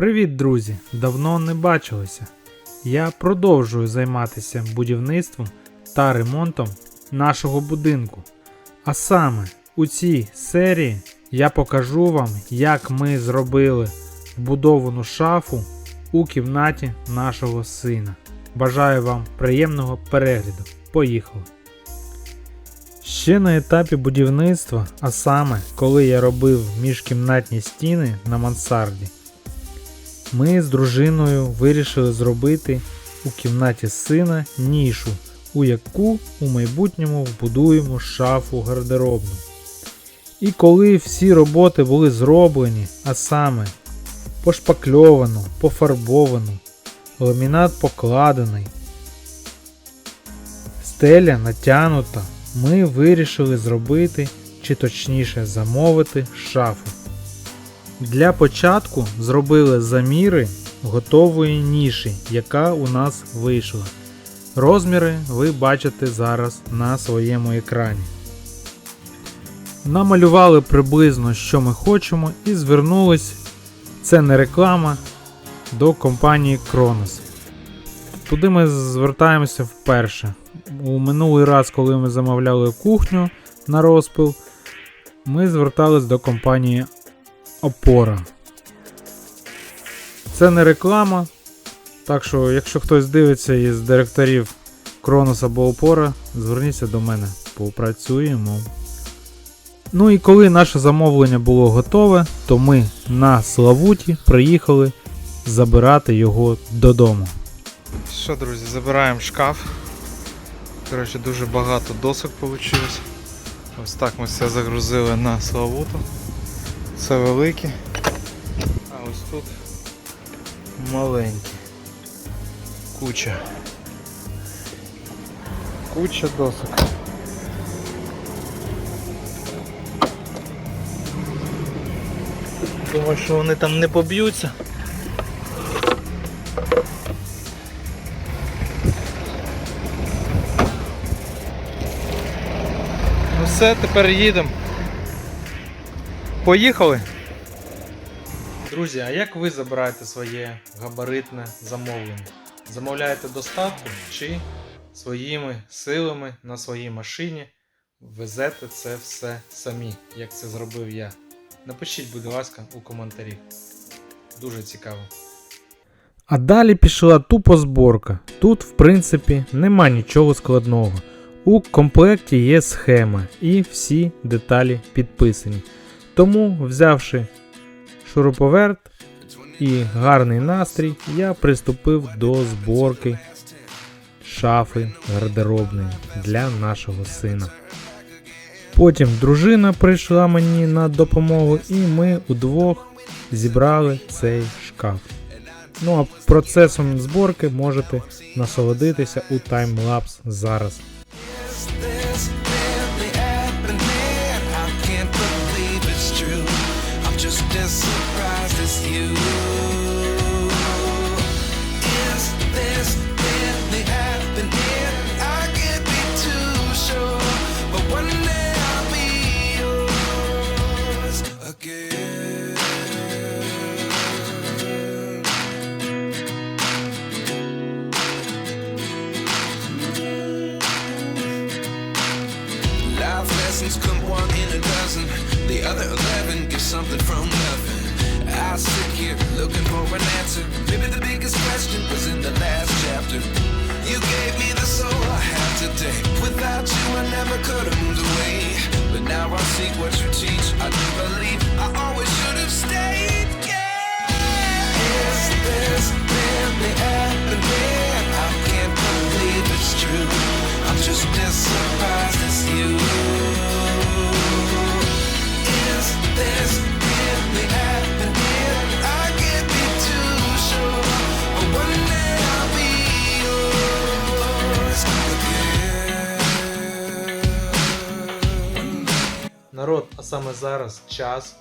Привіт, друзі! Давно не бачилися. Я продовжую займатися будівництвом та ремонтом нашого будинку. А саме у цій серії я покажу вам, як ми зробили вбудовану шафу у кімнаті нашого сина. Бажаю вам приємного перегляду. Поїхали! Ще на етапі будівництва, а саме коли я робив міжкімнатні стіни на мансарді, ми з дружиною вирішили зробити у кімнаті сина нішу, у яку у майбутньому вбудуємо шафу гардеробну. І коли всі роботи були зроблені, а саме пошпакльовано, пофарбовано, ламінат покладений, стеля натянута, ми вирішили зробити, чи точніше замовити шафу. Для початку зробили заміри готової ніші, яка у нас вийшла. Розміри ви бачите зараз на своєму екрані. Намалювали приблизно, що ми хочемо, і звернулись, це не реклама, до компанії Kronos. Туди ми звертаємося вперше. У минулий раз, коли ми замовляли кухню на розпил, ми звертались до компанії Опора. Це не реклама. Так що, якщо хтось дивиться із директорів Кронос або Опора, зверніться до мене, попрацюємо. Ну і коли наше замовлення було готове, то ми на Славуті приїхали забирати його додому. Що, друзі, забираємо шкаф. Коротше, дуже багато досок вийшло. Ось так ми все загрузили на Славуту. Це великі. А ось тут маленькі. Куча. Куча досок. Думаю, що вони там не поб'ються. Ну все, тепер їдемо. Поїхали. Друзі, а як ви забираєте своє габаритне замовлення? Замовляєте доставку чи своїми силами на своїй машині везете це все самі, як це зробив я? Напишіть, будь ласка, у коментарі. Дуже цікаво. А далі пішла тупо зборка. Тут, в принципі, нема нічого складного. У комплекті є схема і всі деталі підписані. Тому, взявши шуруповерт і гарний настрій, я приступив до зборки шафи гардеробної для нашого сина. Потім дружина прийшла мені на допомогу, і ми удвох зібрали цей шкаф. Ну а процесом зборки можете насолодитися у таймлапс зараз. Surprised as you. The other eleven get something from nothing. I sit here looking for an answer. Maybe the biggest question was in the last chapter. You gave me the soul I have today. Without you, I never could have moved away. But now I seek what you teach. I do believe I always Народ, а саме зараз час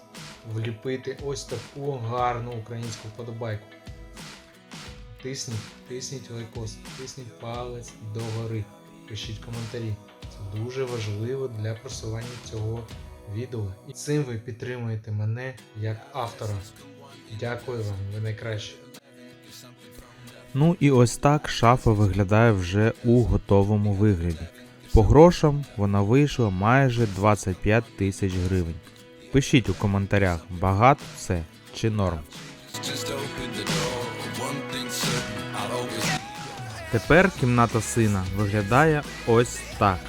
вліпити ось таку гарну українську вподобайку. Тисніть, тисніть лайкос, тисніть палець догори, пишіть коментарі. Це дуже важливо для просування цього відео. І цим ви підтримуєте мене як автора. Дякую вам, ви найкращі. Ну і ось так шафа виглядає вже у готовому вигляді. По грошам вона вийшла майже 25 тисяч гривень. Пишіть у коментарях, багато це чи норм. Тепер кімната сина виглядає ось так.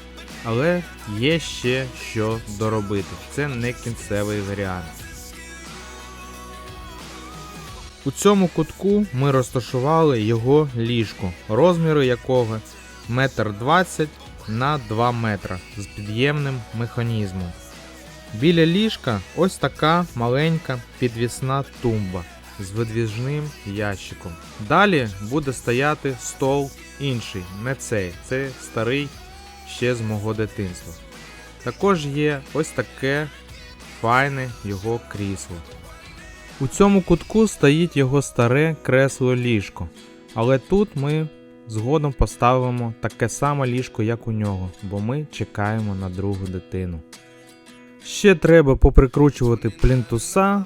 Але є ще що доробити. Це не кінцевий варіант. У цьому кутку ми розташували його ліжко, розміри якого 1,20 м на 2 метра з під'ємним механізмом. Біля ліжка ось така маленька підвісна тумба з видвіжним ящиком. Далі буде стояти стол інший, не цей, це старий ще з мого дитинства. Також є ось таке файне його крісло. У цьому кутку стоїть його старе кресло ліжко, але тут ми згодом поставимо таке саме ліжко, як у нього, бо ми чекаємо на другу дитину. Ще треба поприкручувати плінтуса,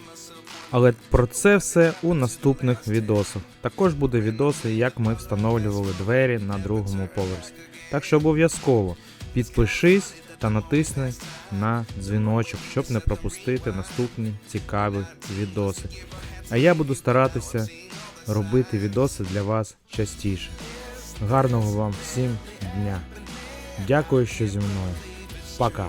але про це все у наступних відосах. Також буде відоси, як ми встановлювали двері на другому поверсі. Так що обов'язково підпишись та натисни на дзвіночок, щоб не пропустити наступні цікаві відоси. А я буду старатися робити відоси для вас частіше. Гарного вам всім дня! Дякую, що зі мною. Пока!